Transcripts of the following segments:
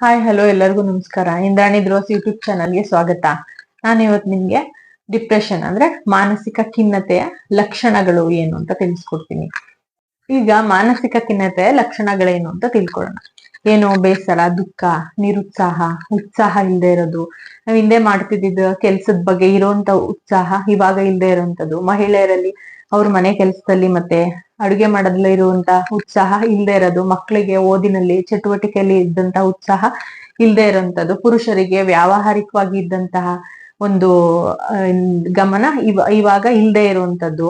Hi hello ಎಲ್ಲರಿಗೂ ನಮಸ್ಕಾರ. Indrani ದ್ರೋಸ್ YouTube ಚಾನಲ್ಗೆ ಸ್ವಾಗತ. ನಾನು ಇವತ್ತು ನಿಮ್ಗೆ ಡಿಪ್ರೆಷನ್ ಅಂದ್ರೆ ಮಾನಸಿಕ ಖಿನ್ನತೆಯ ಲಕ್ಷಣಗಳು ಏನು ಅಂತ ತಿಳಿಸ್ಕೊಡ್ತೀನಿ. ಈಗ ಮಾನಸಿಕ ಖಿನ್ನತೆಯ ಲಕ್ಷಣಗಳೇನು ಅಂತ ತಿಳ್ಕೊಳ್ಳೋಣ. ಏನು ಬೇಸರ, ದುಃಖ, ನಿರುತ್ಸಾಹ, ಉತ್ಸಾಹ ಇಲ್ಲದೆ ಇರೋದು. ನಾವ್ ಹಿಂದೆ ಮಾಡ್ತಿದ್ದ ಕೆಲ್ಸದ ಬಗ್ಗೆ ಇರೋಂತ ಉತ್ಸಾಹ ಇವಾಗ ಇಲ್ಲದೆ ಇರೋಂಥದ್ದು. ಮಹಿಳೆಯರಲ್ಲಿ ಅವ್ರ ಮನೆ ಕೆಲಸದಲ್ಲಿ ಮತ್ತೆ ಅಡುಗೆ ಮಾಡೋದ್ರಲ್ಲಿ ಇರುವಂತ ಉತ್ಸಾಹ ಇಲ್ಲದೆ ಇರೋದು. ಮಕ್ಕಳಿಗೆ ಓದಿನಲ್ಲಿ ಚಟುವಟಿಕೆಯಲ್ಲಿ ಇದ್ದಂತಹ ಉತ್ಸಾಹ ಇಲ್ಲದೆ ಇರೋಂಥದ್ದು. ಪುರುಷರಿಗೆ ವ್ಯಾವಹಾರಿಕವಾಗಿ ಇದ್ದಂತಹ ಒಂದು ಗಮನ ಇವ, ಇವಾಗ ಇಲ್ಲದೆ ಇರುವಂತದ್ದು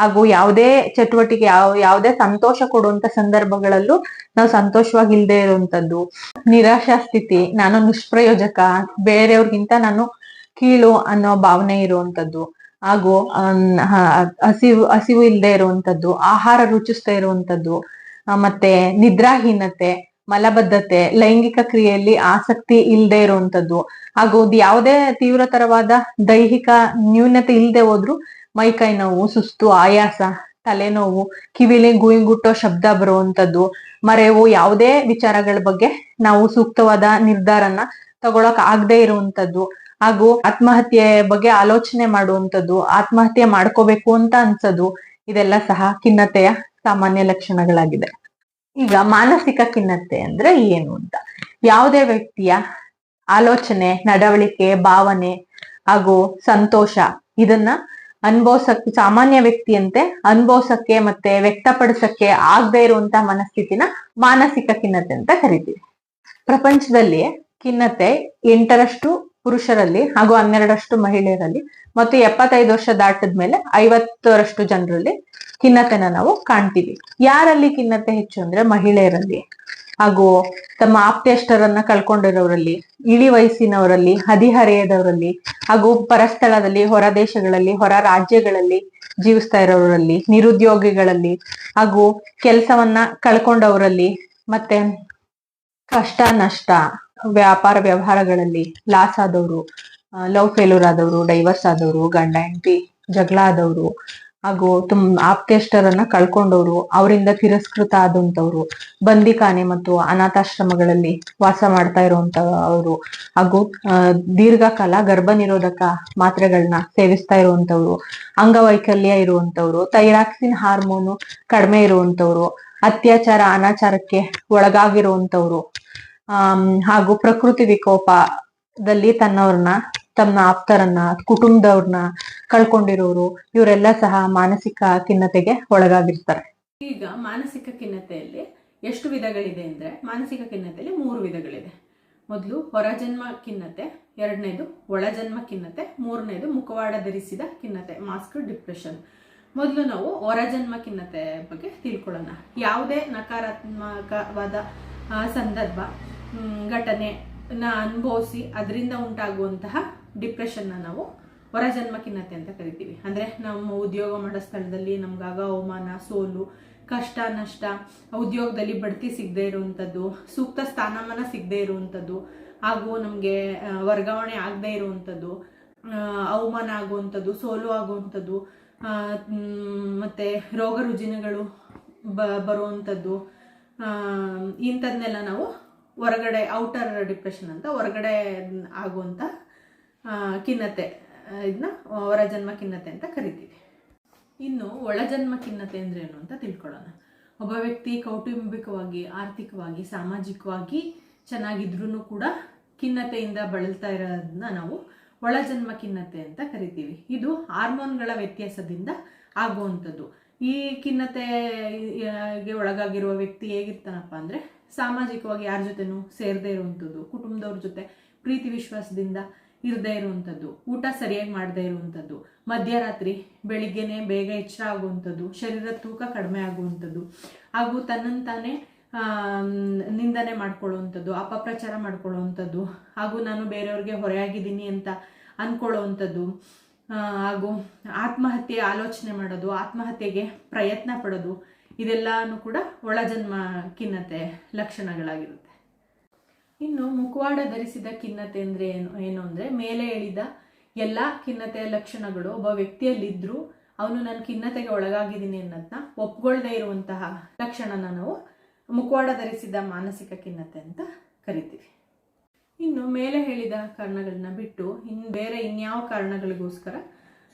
ಹಾಗೂ ಯಾವುದೇ ಚಟುವಟಿಕೆ, ಯಾವ, ಯಾವುದೇ ಸಂತೋಷ ಕೊಡುವಂತ ಸಂದರ್ಭಗಳಲ್ಲೂ ನಾವು ಸಂತೋಷವಾಗಿ ಇಲ್ಲದೆ ಇರುವಂತದ್ದು. ನಿರಾಶಾ ಸ್ಥಿತಿ, ನಾನು ನಿಷ್ಪ್ರಯೋಜಕ, ಬೇರೆಯವ್ರಿಗಿಂತ ನಾನು ಕೀಳು ಅನ್ನೋ ಭಾವನೆ ಇರುವಂತದ್ದು. ಹಾಗೂ ಹಸಿವು ಹಸಿವು ಇಲ್ಲದೆ ಇರುವಂತದ್ದು, ಆಹಾರ ರುಚಿಸ್ತಾ ಇರುವಂತದ್ದು ಮತ್ತೆ ನಿದ್ರಾಹೀನತೆ, ಮಲಬದ್ಧತೆ, ಲೈಂಗಿಕ ಕ್ರಿಯೆಯಲ್ಲಿ ಆಸಕ್ತಿ ಇಲ್ಲದೆ ಇರುವಂತದ್ದು. ಹಾಗೂ ಯಾವುದೇ ತೀವ್ರತರವಾದ ದೈಹಿಕ ನ್ಯೂನತೆ ಇಲ್ಲದೆ ಹೋದ್ರು ಮೈಕೈ ನೋವು ಸುಸ್ತು, ಆಯಾಸ, ತಲೆನೋವು, ಕಿವಿಲಿ ಗುಯಿಂಗುಟ್ಟೋ ಶಬ್ದ ಬರುವಂತದ್ದು ಮರೆವು, ಯಾವುದೇ ವಿಚಾರಗಳ ಬಗ್ಗೆ ನಾವು ಸೂಕ್ತವಾದ ನಿರ್ಧಾರನ ತಗೊಳಕ್ ಆಗದೆ ಇರುವಂತದ್ದು ಹಾಗೂ ಆತ್ಮಹತ್ಯೆ ಬಗ್ಗೆ ಆಲೋಚನೆ ಮಾಡುವಂತದ್ದು ಆತ್ಮಹತ್ಯೆ ಮಾಡ್ಕೋಬೇಕು ಅಂತ ಅನ್ಸೋದು, ಇದೆಲ್ಲ ಸಹ ಖಿನ್ನತೆಯ ಸಾಮಾನ್ಯ ಲಕ್ಷಣಗಳಾಗಿದೆ. ಈಗ ಮಾನಸಿಕ ಖಿನ್ನತೆ ಅಂದ್ರೆ ಏನು ಅಂತ? ಯಾವುದೇ ವ್ಯಕ್ತಿಯ ಆಲೋಚನೆ, ನಡವಳಿಕೆ, ಭಾವನೆ ಹಾಗೂ ಸಂತೋಷ, ಇದನ್ನ ಅನುಭವಿಸಕ್ಕೆ ಸಾಮಾನ್ಯ ವ್ಯಕ್ತಿಯಂತೆ ಅನುಭವಿಸಕ್ಕೆ ಮತ್ತೆ ವ್ಯಕ್ತಪಡಿಸಕ್ಕೆ ಆಗದೆ ಇರುವಂತಹ ಮನಸ್ಥಿತಿನ ಮಾನಸಿಕ ಖಿನ್ನತೆ ಅಂತ ಕರಿತೀವಿ. ಪ್ರಪಂಚದಲ್ಲಿ ಖಿನ್ನತೆ ಎಂಟರಷ್ಟು ಪುರುಷರಲ್ಲಿ ಹಾಗೂ ಹನ್ನೆರಡರಷ್ಟು ಮಹಿಳೆಯರಲ್ಲಿ ಮತ್ತು ಎಪ್ಪತ್ತೈದು ವರ್ಷ ದಾಟದ್ಮೇಲೆ ಐವತ್ತರಷ್ಟು ಜನರಲ್ಲಿ ಖಿನ್ನತೆನ ನಾವು ಕಾಣ್ತೀವಿ. ಯಾರಲ್ಲಿ ಖಿನ್ನತೆ ಹೆಚ್ಚು ಅಂದ್ರೆ ಮಹಿಳೆಯರಲ್ಲಿ. ಹಾಗೂ ತಮ್ಮ ಆಪ್ತೇಷ್ಟರನ್ನ ಕಳ್ಕೊಂಡಿರೋರಲ್ಲಿ, ಇಳಿ ವಯಸ್ಸಿನವರಲ್ಲಿ ಹದಿಹರೆಯದವರಲ್ಲಿ ಹಾಗೂ ಪರಸ್ಥಳದಲ್ಲಿ, ಹೊರ ದೇಶಗಳಲ್ಲಿ, ಹೊರ ರಾಜ್ಯಗಳಲ್ಲಿ ಜೀವಿಸ್ತಾ ಇರೋರಲ್ಲಿ, ನಿರುದ್ಯೋಗಿಗಳಲ್ಲಿ ಹಾಗೂ ಕೆಲಸವನ್ನ ಕಳ್ಕೊಂಡವರಲ್ಲಿ ಮತ್ತೆ ಕಷ್ಟ, ನಷ್ಟ, ವ್ಯಾಪಾರ ವ್ಯವಹಾರಗಳಲ್ಲಿ ಲಾಸ್ ಆದವರು ಲವ್ ಫೇಲ್ಯೂರ್ ಆದವರು, ಡೈವರ್ಸ್ ಆದವರು, ಗಂಡ, ಹೆಂಡತಿ, ಜಗಳ ಆದವರು ಹಾಗೂ ತುಮ್ ಆಪ್ತೇಷ್ಟರನ್ನ ಕಳ್ಕೊಂಡವರು ಅವರಿಂದ ತಿರಸ್ಕೃತ ಆದಂತವ್ರು ಬಂದಿಖಾನೆ ಮತ್ತು ಅನಾಥಾಶ್ರಮಗಳಲ್ಲಿ ವಾಸ ಮಾಡ್ತಾ ಇರುವಂತವರು ಹಾಗೂ ಆ, ದೀರ್ಘಕಾಲ ಗರ್ಭ ನಿರೋಧಕ ಮಾತ್ರೆಗಳನ್ನ ಸೇವಿಸ್ತಾ ಇರುವಂತವ್ರು ಅಂಗವೈಕಲ್ಯ ಇರುವಂತವ್ರು ಥೈರಾಕ್ಸಿನ್ ಹಾರ್ಮೋನು ಕಡಿಮೆ ಇರುವಂತವ್ರು ಅತ್ಯಾಚಾರ ಅನಾಚಾರಕ್ಕೆ ಒಳಗಾಗಿರುವಂತವ್ರು ಹಾಗೂ ಪ್ರಕೃತಿ ವಿಕೋಪದಲ್ಲಿ ತನ್ನವ್ರನ್ನ ತನ್ನ ಆಪ್ತರನ್ನ, ಕುಟುಂಬದವ್ರನ್ನ ಕಳ್ಕೊಂಡಿರೋರು, ಇವರೆಲ್ಲ ಸಹ ಮಾನಸಿಕ ಖಿನ್ನತೆಗೆ ಒಳಗಾಗಿರ್ತಾರೆ. ಈಗ ಮಾನಸಿಕ ಖಿನ್ನತೆಯಲ್ಲಿ ಎಷ್ಟು ವಿಧಗಳಿದೆ ಅಂದ್ರೆ, ಮಾನಸಿಕ ಖಿನ್ನತೆಯಲ್ಲಿ ಮೂರು ವಿಧಗಳಿದೆ. ಮೊದಲು ಹೊರಜನ್ಮ ಖಿನ್ನತೆ, ಎರಡನೇದು ಒಳಜನ್ಮ ಖಿನ್ನತೆ, ಮೂರನೇದು ಮುಖವಾಡ ಧರಿಸಿದ ಖಿನ್ನತೆ ಮಾಸ್ಕ್ ಡಿಪ್ರೆಷನ್ ಮೊದಲು ನಾವು ಹೊರಜನ್ಮ ಖಿನ್ನತೆ ಬಗ್ಗೆ ತಿಳ್ಕೊಳ್ಳೋಣ. ಯಾವುದೇ ನಕಾರಾತ್ಮಕವಾದ ಸಂದರ್ಭ ಘಟನೆ ಅನುಭವಿಸಿ, ಅದರಿಂದ ಉಂಟಾಗುವಂತಹ ಡಿಪ್ರೆಷನ್ನ ನಾವು ಹೊರಜನ್ಮ ಖಿನ್ನತೆ ಅಂತ ಕರಿತೀವಿ. ಅಂದರೆ ನಮ್ಮ ಉದ್ಯೋಗ ಮಾಡೋ ಸ್ಥಳದಲ್ಲಿ ನಮ್ಗಾಗ ಅವಮಾನ ಸೋಲು ಕಷ್ಟ ನಷ್ಟ ಉದ್ಯೋಗದಲ್ಲಿ ಬಡ್ತಿ ಸಿಗದೆ ಇರುವಂಥದ್ದು ಸೂಕ್ತ ಸ್ಥಾನಮಾನ ಸಿಗದೆ ಇರುವಂಥದ್ದು ಹಾಗೂ ನಮಗೆ ವರ್ಗಾವಣೆ ಆಗದೆ ಇರುವಂಥದ್ದು ಅವಮಾನ ಆಗುವಂಥದ್ದು ಸೋಲು ಆಗುವಂಥದ್ದು ಮತ್ತು ರೋಗ ರುಜಿನಗಳು ಬ ಬರುವಂಥದ್ದು ಆ, ಇಂಥದ್ನೆಲ್ಲ ನಾವು ಹೊರಗಡೆ ಔಟರ್ ಡಿಪ್ರೆಷನ್ ಅಂತ ಹೊರಗಡೆ ಆಗುವಂಥ ಖಿನ್ನತೆ. ಇದನ್ನ ಹೊರಜನ್ಮ ಖಿನ್ನತೆ ಅಂತ ಕರಿತೀವಿ. ಇನ್ನು ಒಳಜನ್ಮ ಖಿನ್ನತೆ ಅಂದ್ರೆ ಏನು ಅಂತ ತಿಳ್ಕೊಳ್ಳೋಣ. ಒಬ್ಬ ವ್ಯಕ್ತಿ ಕೌಟುಂಬಿಕವಾಗಿ, ಆರ್ಥಿಕವಾಗಿ, ಸಾಮಾಜಿಕವಾಗಿ ಚೆನ್ನಾಗಿದ್ರೂ ಕೂಡ ಖಿನ್ನತೆಯಿಂದ ಬಳಲ್ತಾ ಇರೋದನ್ನ ನಾವು ಒಳಜನ್ಮ ಖಿನ್ನತೆ ಅಂತ ಕರಿತೀವಿ. ಇದು ಹಾರ್ಮೋನ್ಗಳ ವ್ಯತ್ಯಾಸದಿಂದ ಆಗುವಂಥದ್ದು. ಈ ಖಿನ್ನತೆಗೆ ಒಳಗಾಗಿರುವ ವ್ಯಕ್ತಿ ಹೇಗಿರ್ತಾನಪ್ಪ ಅಂದರೆ ಸಾಮಾಜಿಕವಾಗಿ ಯಾರ ಜೊತೆನೂ ಸೇರದೇ ಇರುವಂಥದ್ದು, ಕುಟುಂಬದವ್ರ ಜೊತೆ ಪ್ರೀತಿ ವಿಶ್ವಾಸದಿಂದ ಇರದೇ ಇರುವಂಥದ್ದು ಊಟ ಸರಿಯಾಗಿ ಮಾಡದೇ ಇರುವಂಥದ್ದು ಮಧ್ಯರಾತ್ರಿ ಬೆಳಿಗ್ಗೆನೆ ಬೇಗ ಎಚ್ಚರ ಆಗುವಂಥದ್ದು ಶರೀರದ ತೂಕ ಕಡಿಮೆ ಆಗುವಂಥದ್ದು ಹಾಗೂ ತನ್ನನ್ನು ತಾನೇ ನಿಂದನೆ ಮಾಡ್ಕೊಳ್ಳುವಂಥದ್ದು ಅಪಪ್ರಚಾರ ಮಾಡ್ಕೊಳ್ಳುವಂಥದ್ದು ಹಾಗೂ ನಾನು ಬೇರೆಯವ್ರಿಗೆ ಹೊರೆಯಾಗಿದ್ದೀನಿ ಅಂತ ಅಂದ್ಕೊಳ್ಳುವಂಥದ್ದು ಹಾಗೂ ಆತ್ಮಹತ್ಯೆ ಆಲೋಚನೆ ಮಾಡೋದು, ಆತ್ಮಹತ್ಯೆಗೆ ಪ್ರಯತ್ನ ಪಡೋದು, ಇದೆಲ್ಲನೂ ಕೂಡ ಒಳಜನ್ಮ ಖಿನ್ನತೆ ಲಕ್ಷಣಗಳಾಗಿರುತ್ತೆ. ಇನ್ನು ಮುಖವಾಡ ಧರಿಸಿದ ಖಿನ್ನತೆ ಅಂದರೆ ಏನು ಏನು ಅಂದರೆ ಮೇಲೆ ಹೇಳಿದ ಎಲ್ಲ ಖಿನ್ನತೆಯ ಲಕ್ಷಣಗಳು. ಒಬ್ಬ ವ್ಯಕ್ತಿಯಲ್ಲಿದ್ದರೂ ಅವನು ನನ್ನ ಖಿನ್ನತೆಗೆ ಒಳಗಾಗಿದ್ದೀನಿ ಅನ್ನೋದನ್ನ ಒಪ್ಕೊಳ್ದೇ ಇರುವಂತಹ ಲಕ್ಷಣನ ನಾವು ಮುಖವಾಡ ಧರಿಸಿದ ಮಾನಸಿಕ ಖಿನ್ನತೆ ಅಂತ ಕರಿತೀವಿ. ಇನ್ನು ಮೇಲೆ ಹೇಳಿದ ಕಾರಣಗಳನ್ನ ಬಿಟ್ಟು ಇನ್ನು ಬೇರೆ ಇನ್ಯಾವ ಕಾರಣಗಳಿಗೋಸ್ಕರ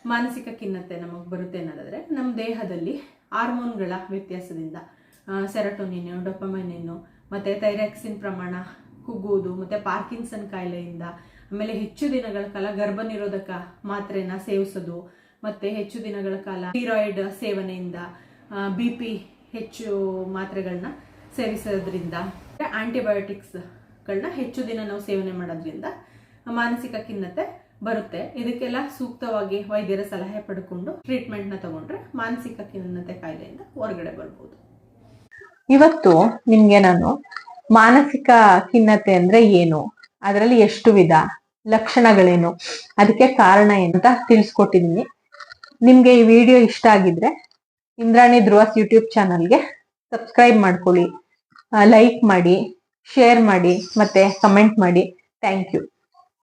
ಮಾನಸಿಕ ಖಿನ್ನತೆ ನಮಗೆ ಬರುತ್ತೆ ಅನ್ನೋದಾದರೆ ನಮ್ಮ ದೇಹದಲ್ಲಿ ಹಾರ್ಮೋನ್ಗಳ ವ್ಯತ್ಯಾಸದಿಂದ ಸೆರಟೋನಿನ್, ಡೊಪಮೈನಿನ್ನು ಮತ್ತು ಥೈರಾಕ್ಸಿನ್ ಪ್ರಮಾಣ ಕುಗ್ಗುವುದು, ಮತ್ತೆ ಪಾರ್ಕಿನ್ಸನ್ ಕಾಯಿಲೆಯಿಂದ, ಆಮೇಲೆ ಹೆಚ್ಚು ದಿನಗಳ ಕಾಲ ಗರ್ಭ ನಿರೋಧಕ ಮಾತ್ರೆನ ಸೇವಿಸೋದು, ಮತ್ತೆ ಹೆಚ್ಚು ದಿನಗಳ ಕಾಲ ಥೈರಾಯ್ಡ್ ಸೇವನೆಯಿಂದ ಬಿ ಪಿ ಹೆಚ್ಚು ಮಾತ್ರೆಗಳನ್ನ ಸೇವಿಸೋದ್ರಿಂದ ಆಂಟಿಬಯೋಟಿಕ್ಸ್ಗಳನ್ನ ಹೆಚ್ಚು ದಿನ ನಾವು ಸೇವನೆ ಮಾಡೋದ್ರಿಂದ ಮಾನಸಿಕ ಖಿನ್ನತೆ ಬರುತ್ತೆ. ಇದಕ್ಕೆಲ್ಲ ಸೂಕ್ತವಾಗಿ ವೈದ್ಯರ ಸಲಹೆ ಪಡ್ಕೊಂಡು ನ ತಗೊಂಡ್ರೆ ಮಾನಸಿಕ ಖಿನ್ನತೆ ಕಾಯಿಲೆಯಿಂದ ಹೊರಗಡೆ ಬರ್ಬೋದು. ಇವತ್ತು ನಿಮ್ಗೆ ನಾನು ಮಾನಸಿಕ ಖಿನ್ನತೆ ಅಂದ್ರೆ ಏನು? ಅದರಲ್ಲಿ ಎಷ್ಟು ವಿಧ? ಲಕ್ಷಣಗಳೇನು? ಅದಕ್ಕೆ ಕಾರಣ ಏನು ಅಂತ ತಿಳಿಸ್ಕೊಟ್ಟಿದೀನಿ. ನಿಮ್ಗೆ ಈ ವಿಡಿಯೋ ಇಷ್ಟ ಆಗಿದ್ರೆ ಇಂದ್ರಾಣಿ ಧ್ರುವಸ್ ಯೂಟ್ಯೂಬ್ ಚಾನಲ್ಗೆ ಸಬ್ಸ್ಕ್ರೈಬ್ ಮಾಡ್ಕೊಳ್ಳಿ. ಲೈಕ್ ಮಾಡಿ ಶೇರ್ ಮಾಡಿ, ಮತ್ತೆ ಕಮೆಂಟ್ ಮಾಡಿ. Thank you